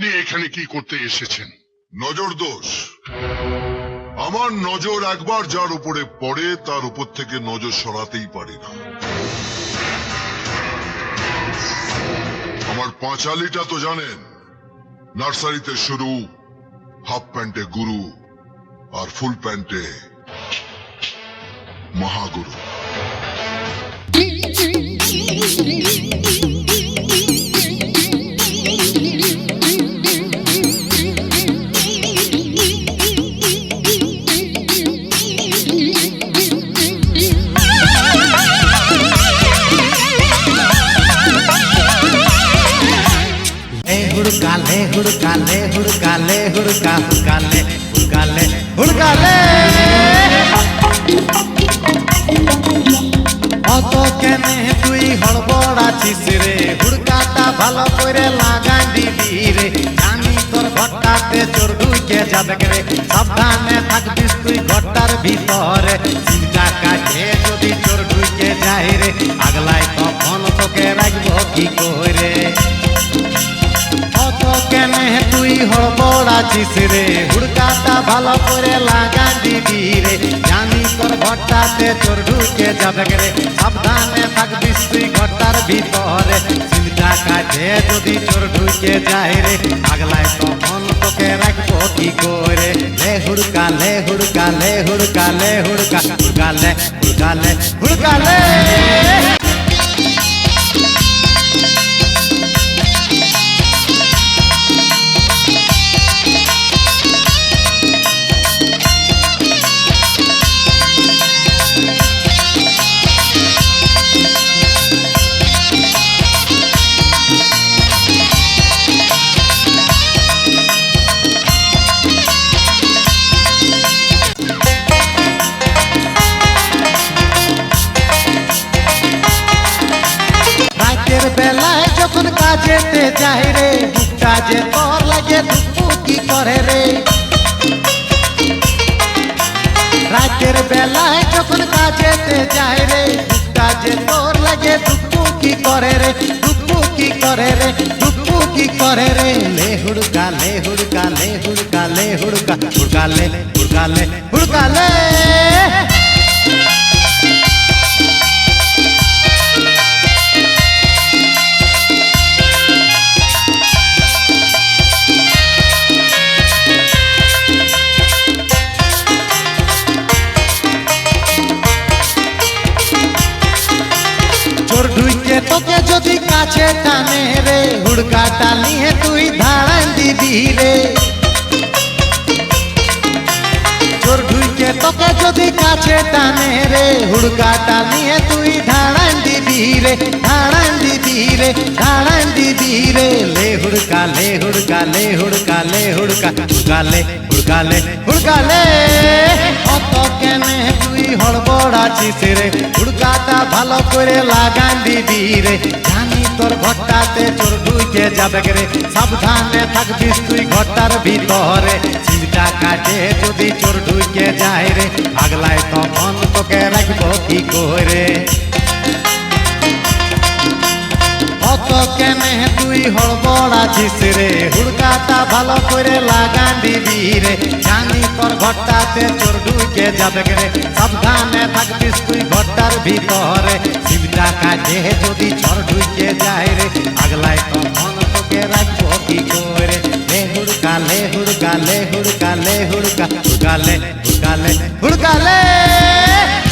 আপনি এখানে কি করতে এসেছেন নজর দোষ আমার নজর একবার যার উপরে পড়ে তার উপর থেকে নজর সরাতেই পারি না আমার পাঁচালিটা তো জানেন নার্সারিতে শুরু হাফ প্যান্টে গুরু আর ফুল প্যান্টে মহাগুরু ಹುಡುಕಾಲೆ ಹುಡುಕಾಲೆ ಹುಡುಕಾಲೆ ಹುಡುಕಾ ಹುಡುಕಾಲೆ ಹುಡುಕಾಲೆ ಹುಡುಕಾಲೆ অত কেনে তুই হড়বড় আছিস রে হুড়কাটা ভালো করে লাগাই দিবি রে জানি তোর ঘরটাতে চোর ঢুকে যাবে রে সাবধানে থাকবিস তুই ঘরটার ভিতরে চিন্তা কাটে যদি চোর ঢুকে যায় রে আগলায় তখন তোকে রাখব কি করে হড়বড় হুড়কাটা ভালো করে লাগা দিবি রে। জানি তোর ঘরটাতে চোর ঢুকে যাবে রে। সাবধানে থাকবিস তুই ঘরটার ভিতরে। চিন্তা কাটে যদি চোর ঢুকে যায় রে। আগলায় তখন তোকে রাখব কি করে? লে হুড়কা লে হুড়কা লে হুড়কা লে হুড়কা। হুড়কা, লে হুড়কা লে হুড়কা, লে। যখন কাজেতে যাই রে বুকটা যে তোর লাগে দুঃখ কি করে রে? রাতের বেলায় যখন কাজেতে যাই রে বুকটা যে তোর লাগে দুঃখ কি করে রে? দুঃখ কি করে রে? দুঃখ কি করে রে? লে হুড়কা লে হুড়কা লে হুড়কা লে হুড়কা হুড়কা, লে হুড়কা লে হুড়কা, লে। যদি কাছে টানে রে হুড়কাটা নিয়ে তুই ধাড়ান দিবি রে চোর ঢুইকে তোকে যদি কাছে টানে রে হুড়কাটা নিয়ে তুই ধাড়ান দিবি রে ধাড়ান দিবি রে ধাড়ান দিবি রে লে হুড়কা লে হুড়কা লে হুড়কা লে হুড়কা হুড়কা লে হুড়কা লে হুড়কা লে অত কেনে তুই হড়বড় আছিস রে হুড়কাটা ভালো করে লাগান দিবি রে। জানি তোর ঘরটাতে চোর ঢুকে যাবে রে। সাবধানে থাকবিস তুই ঘরটার ভিতরে। চিন্তা কাটে যদি চোর ঢুকে যায় রে। আগলায় তখন তোকে রাখব কি করে? অত কেনে তুই হড়বড় আছিস রে। হুড়কাটা ভালো করে লাগান দিবি রে। জানি তোর ঘরটাতে চোর ঢুকে যাবে রে। সাবধানে ভিতরে। শিবটা কাজে যদি চর ঢুকে যায় রে আগলায় তখন তোকে রাখব কি করে? লে হুড়কা লে হুড়কা লে হুড়কা লে হুড়কা হুড়কা, লে হুড়কা লে হুড়কা, লে।